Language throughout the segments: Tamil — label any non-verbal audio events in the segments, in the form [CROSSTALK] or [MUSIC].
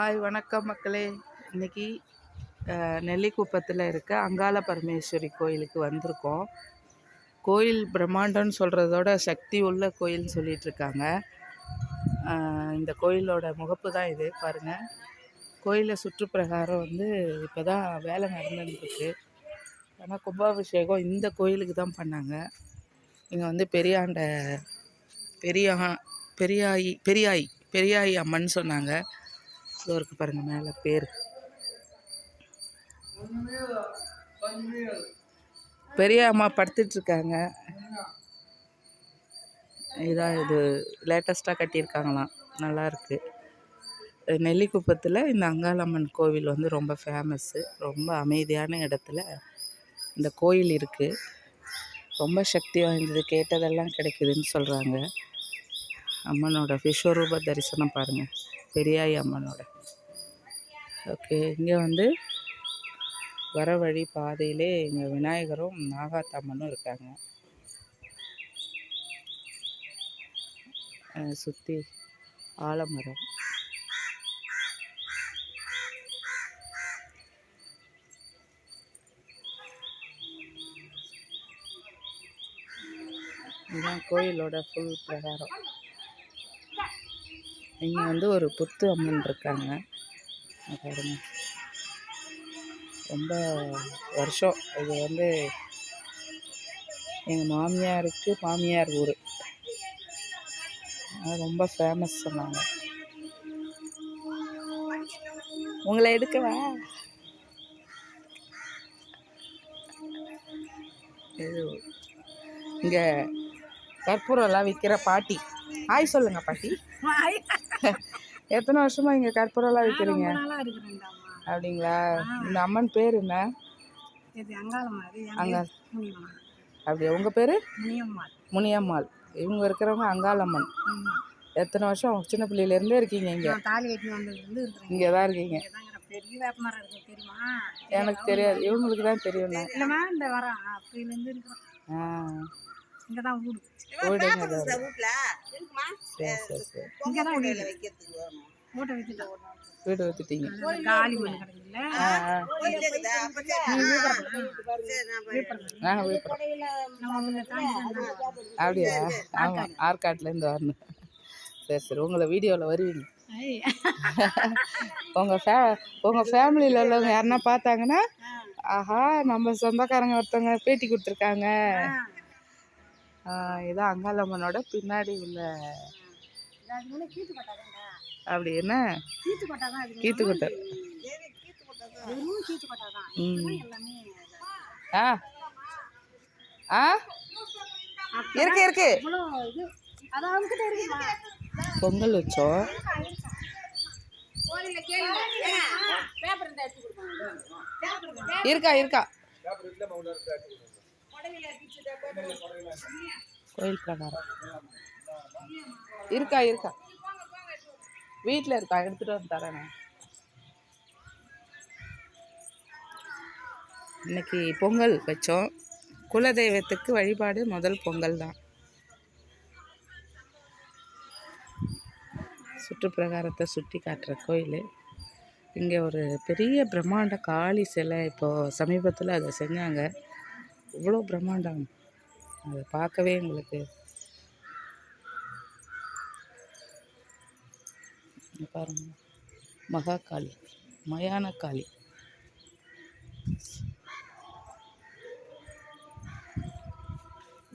ஹாய் வணக்கம் மக்களே. இன்னைக்கு நெல்லிக்குப்பத்தில் இருக்க அங்காள பரமேஸ்வரி கோயிலுக்கு வந்திருக்கோம். கோயில் பிரம்மாண்டம்னு சொல்கிறதோட சக்தி உள்ள கோயில்னு சொல்லிகிட்ருக்காங்க இந்த கோயிலோட முகப்பு தான் இது பாருங்கள் கோயிலை சுற்றுப்பிரகாரம் வந்து இப்போ தான் வேலை நடந்துருக்கு ஆனால் கும்பாபிஷேகம் இந்த கோயிலுக்கு தான் பண்ணாங்க. இங்கே வந்து பெரியாண்ட பெரியா பெரியாயி பெரியாயி பெரியாயி அம்மன் சொன்னாங்க. இதோ இருக்கு பாருங்க மேலே பேர் பெரிய அம்மா படுத்துட்டு இருக்காங்க. இதான் இது லேட்டஸ்ட்டாக கட்டியிருக்காங்களாம். நல்லாயிருக்கு நெல்லிக்குப்பத்தில் இந்த அங்காளம்மன் கோவில் வந்து ரொம்ப ஃபேமஸ்ஸு ரொம்ப அமைதியான இடத்துல இந்த கோயில் இருக்குது ரொம்ப சக்தி வாய்ந்தது கேட்டதெல்லாம் கிடைக்குதுன்னு சொல்கிறாங்க அம்மனோட விஸ்வரூப தரிசனம் பாருங்கள் பெரியாயி அம்மனோட. ஓகே இங்கே வந்து வர வழி பாதையிலே இங்கே விநாயகரும் நாகாத்தம்மனும் இருக்காங்க. சுற்றி ஆலமரம். இதுதான் கோயிலோட ஃபுல் பிரகாரம். இங்கே வந்து ஒரு புத்து அம்மன் இருக்காங்க. பாருங்க. ரொம்ப வருஷம். இது வந்து எங்கள் மாமியாருக்கு மாமியார் ஊர். ரொம்ப ஃபேமஸ் சொன்னாங்க. உங்களை எடுக்கவா? இது இங்கே கற்பூரம்லாம் விற்கிற பாட்டி. ஹாய் சொல்லுங்க பாட்டி. எத்தனை வருஷமா இங்கே கற்பூரம்லாம் விற்கிறீங்க அப்படிங்களா? இந்த அம்மன் பேர் என்ன? அங்க அப்படியா? உங்கள் பேர்? முனியம்மா முனியம்மாள். இவங்க இருக்கிறவங்க அங்காளம்மன். எத்தனை வருஷம்? சின்ன பிள்ளையிலேருந்தே இருக்கீங்க இங்கே. இங்கே தான் இருக்கீங்க. எனக்கு தெரியாது. இவங்களுக்கு தான் தெரியும் இங்க தான் வீடு இங்க தான் வீடு மூட்டை வித்துட்டோம் வீடு வச்சுட்டீங்க காலி மண் நாங்கள் விழுப்புரம். அப்படியா? ஆமாம் ஆற்காட்டிலேருந்து வரணும். சரி சரி. உங்களை வீடியோவில் வருவீங்க. உங்கள் ஃபே உங்கள் ஃபேமிலியில் உள்ளவங்க யாருன்னா பார்த்தாங்கன்னா ஆஹா நம்ம சொந்தக்காரங்க ஒருத்தவங்க பேட்டி கொடுத்துருக்காங்க. ஏதோ அங்காளம்மனோட பின்னாடி உள்ள அப்படி என்ன? கீத்து ம் ஆ. ஆ? இருக்கு இருக்கு. பொங்கல் வச்சோம். இருக்கா இருக்கா. கோயில் பிரகாரம். இருக்கா இருக்கா. வீட்டில் இருக்கா? எடுத்துகிட்டு வந்து தரேன். இன்னைக்கு பொங்கல் வச்சோம். குலதெய்வத்துக்கு வழிபாடு முதல் பொங்கல் தான். சுற்றுப்பிரகாரத்தை சுற்றி காட்டுற கோயில். இங்கே ஒரு பெரிய பிரம்மாண்ட காளி சிலை இப்போது சமீபத்தில் அதை செஞ்சாங்க. இவ்வளோ பிரம்மாண்டம். அதை பார்க்கவே எங்களுக்கு பாருங்க. மகாகாளி மயான காளி.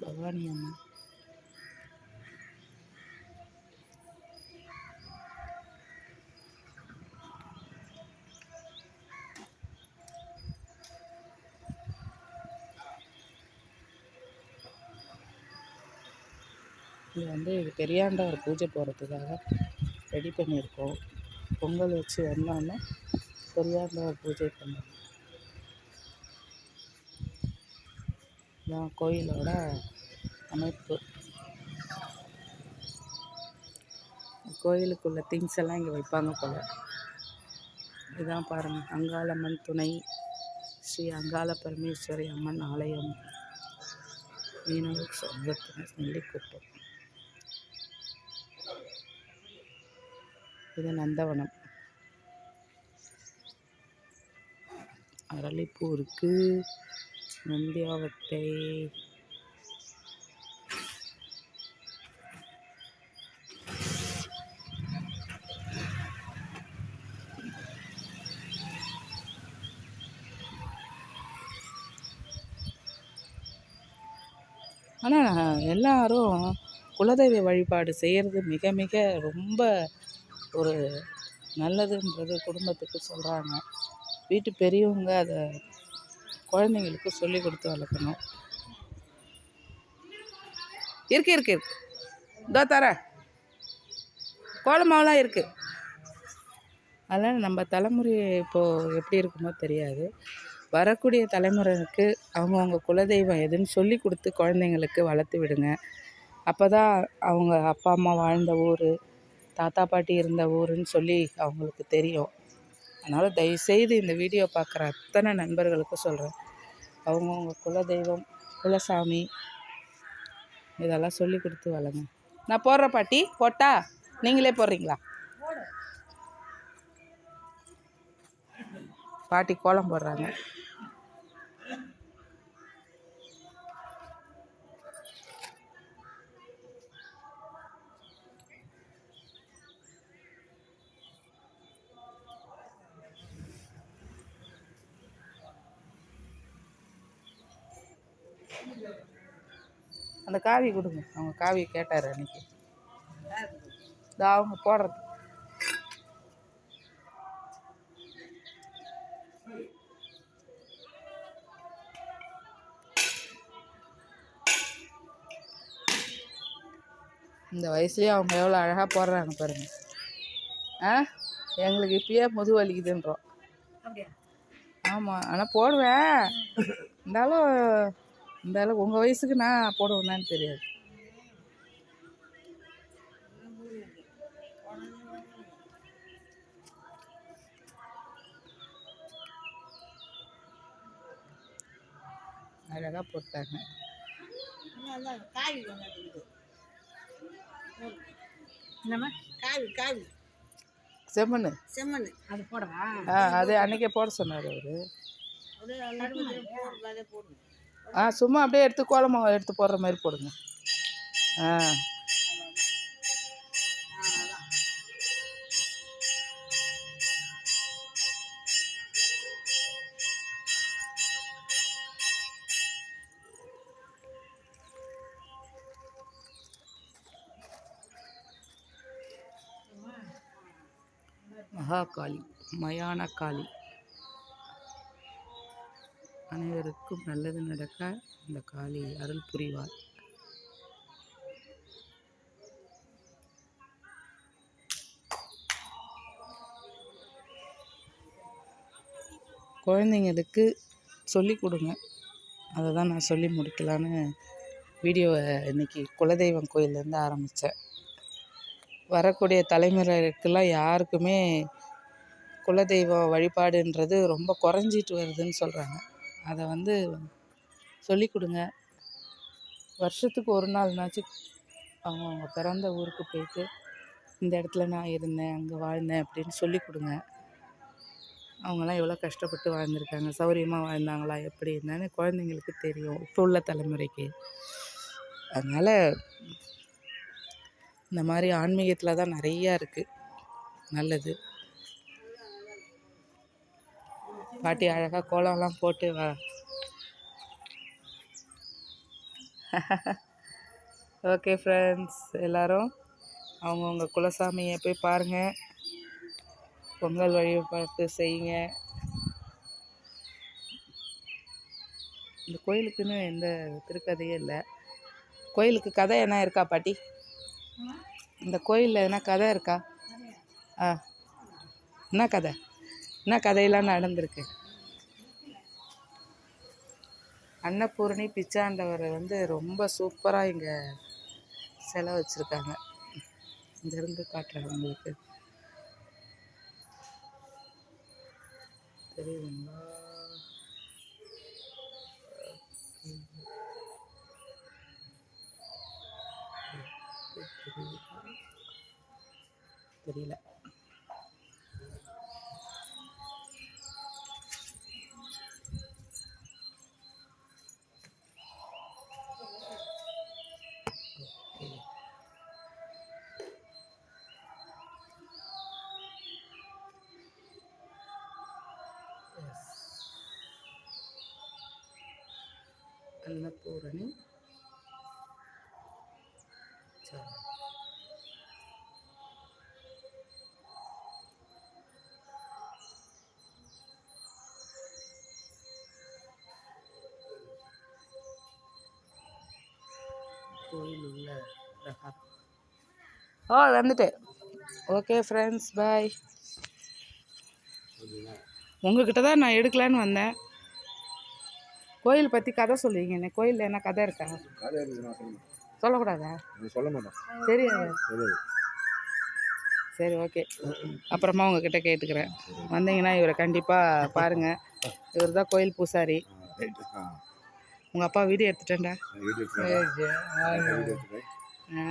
பவானி அம்மன். இது வந்து இது பெரியாண்டவர் பூஜை போகிறதுக்காக ரெடி பண்ணியிருக்கோம். பொங்கல் வச்சு வந்தோன்னே பெரியாண்டவர் பூஜை பண்ணுவோம் இதான் கோயிலோட அமைப்பு. கோயிலுக்குள்ள திங்ஸ் எல்லாம் இங்கே வைப்பாங்க போல். இதான் பாருங்கள் அங்காளம்மன் துணை ஸ்ரீ அங்காள பரமேஸ்வரி அம்மன் ஆலயம். மீனவர் சொல்லி நெல்லிக்குப்பம். இது நந்தவனம். அரளிப்பூ இருக்குது நந்தியாவட்டை. ஆனால் எல்லாரும் குலதெய்வ வழிபாடு செய்கிறது மிக மிக ரொம்ப ஒரு நல்லதுன்றது குடும்பத்துக்கு சொல்கிறாங்க வீட்டு பெரியவங்க அதை குழந்தைங்களுக்கு சொல்லி கொடுத்து வளர்க்கணும். இருக்கு இருக்கு இருக்கு. இதோ தரேன். கோலமாவெலாம் இருக்குது அதனால் நம்ம தலைமுறை இப்போது எப்படி இருக்குமோ தெரியாது. வரக்கூடிய தலைமுறைக்கு அவங்கவுங்க குலதெய்வம் எதுன்னு சொல்லி கொடுத்து குழந்தைங்களுக்கு வளர்த்து விடுங்க. அப்போ தான் அவங்க அப்பா அம்மா வாழ்ந்த ஊர் தாத்தா பாட்டி இருந்த ஊருன்னு சொல்லி அவங்களுக்கு தெரியும். அதனால் தயவுசெய்து இந்த வீடியோ பார்க்குற அத்தனை நண்பர்களுக்கும் சொல்கிறேன் அவங்கவுங்க குலதெய்வம் குலசாமி இதெல்லாம் சொல்லி கொடுத்து வளங்க நான் போடுற பாட்டி. போட்டா? நீங்களே போடுறீங்களா? பாட்டி கோலம் போடுறாங்க. காவி கொடுங்க. அவங்க காவி கேட்டார் அன்னைக்கு. இதோ அவங்க போடுறது. இந்த வயசுலேயே அவங்க எவ்வளோ அழகாக போடுறாங்க பாருங்க. ஆ? எங்களுக்கு இப்பயே முது வலிக்குதுன்றோம். ஆமாம் ஆனால் போடுவேன். [LAUGHS] இருந்தாலும் இருந்தாலும் உங்கள் வயசுக்கு நான் போடுவேனான்னு தெரியாது. அழகாக போட்டாங்க. செம்மண்ணு. செம்மண் அது போடவா? ஆ அது அன்னைக்கே போட சொன்னார் அவர். ஆ சும்மா அப்படியே எடுத்து கோலமாக எடுத்து போடுற மாதிரி போடுங்க. ஆ. மகாகாளி மயான காளி. அனைவருக்கும் நல்லது நடக்க இந்த காளி அருள் புரிவார். குழந்தைங்களுக்கு சொல்லிக் கொடுங்க. அதை தான் நான் சொல்லி முடிக்கலான்னு வீடியோவை இன்னைக்கு குலதெய்வம் கோயிலேருந்து ஆரம்பித்தேன். வரக்கூடிய தலைமுறைக்கெல்லாம் யாருக்குமே குலதெய்வம் வழிபாடுன்றது ரொம்ப குறைஞ்சிட்டு வருதுன்னு சொல்கிறாங்க அதை வந்து சொல்லி கொடுங்க. வருஷத்துக்கு ஒரு நாள்னாச்சும் அவங்கவுங்க பிறந்த ஊருக்கு போயிட்டு இந்த இடத்துல நான் இருந்தேன் அங்கே வாழ்ந்தேன் அப்படின்னு சொல்லி கொடுங்க. அவங்கெல்லாம் எவ்வளோ கஷ்டப்பட்டு வாழ்ந்திருக்காங்க சௌரியமாக வாழ்ந்தாங்களா எப்படி என்னன்னு குழந்தைங்களுக்கு தெரியும் இப்போ உள்ள தலைமுறைக்கு. அதனால் இந்த மாதிரி ஆன்மீகத்தில் தான் நிறையா இருக்குது நல்லது. பாட்டி அழகாக கோலம்லாம் போட்டு வா. ஓகே ஃப்ரெண்ட்ஸ் எல்லோரும் அவங்கவுங்க குலசாமியை போய் பாருங்கள் பொங்கல் வழிபாட்டு செய்யுங்க. இந்த கோயிலுக்குன்னு எந்த திருக்கதையும் இல்லை. கோயிலுக்கு கதை என்ன இருக்கா பாட்டி? இந்த கோயிலில் எதனா கதை இருக்கா? ஆ என்ன கதை? என்ன கதையெல்லாம் நடந்திருக்கு? அன்னபூரணி பிச்சாண்டவரை வந்து ரொம்ப சூப்பராக இங்கே சிலை வச்சுருக்காங்க. இங்கேருந்து காட்டுறேன் உங்களுக்கு. தெரியுதுங்களா? தெரியல. கோயில் உள்ள பிரகாரம். ஓ வந்துட்டேன். ஓகே ஃப்ரெண்ட்ஸ் பாய் உங்ககிட்ட தான் நான் எடுக்கலான்னு வந்தேன். கோயில் பற்றி கதை சொல்லுவீங்க. என்ன கோயிலில் என்ன கதை இருக்கா? சொல்லக்கூடாதா? சொல்ல மாட்டேன் தெரியாது தெரியாது சரி ஓகே. அப்புறமா உங்ககிட்ட கேட்டுக்கிறேன். வந்தீங்கன்னா இவரை கண்டிப்பாக பாருங்கள் இவர் தான் கோயில் பூசாரி. உங்கள் அப்பா வீடியோ எடுத்துட்டேன்டா. ஆ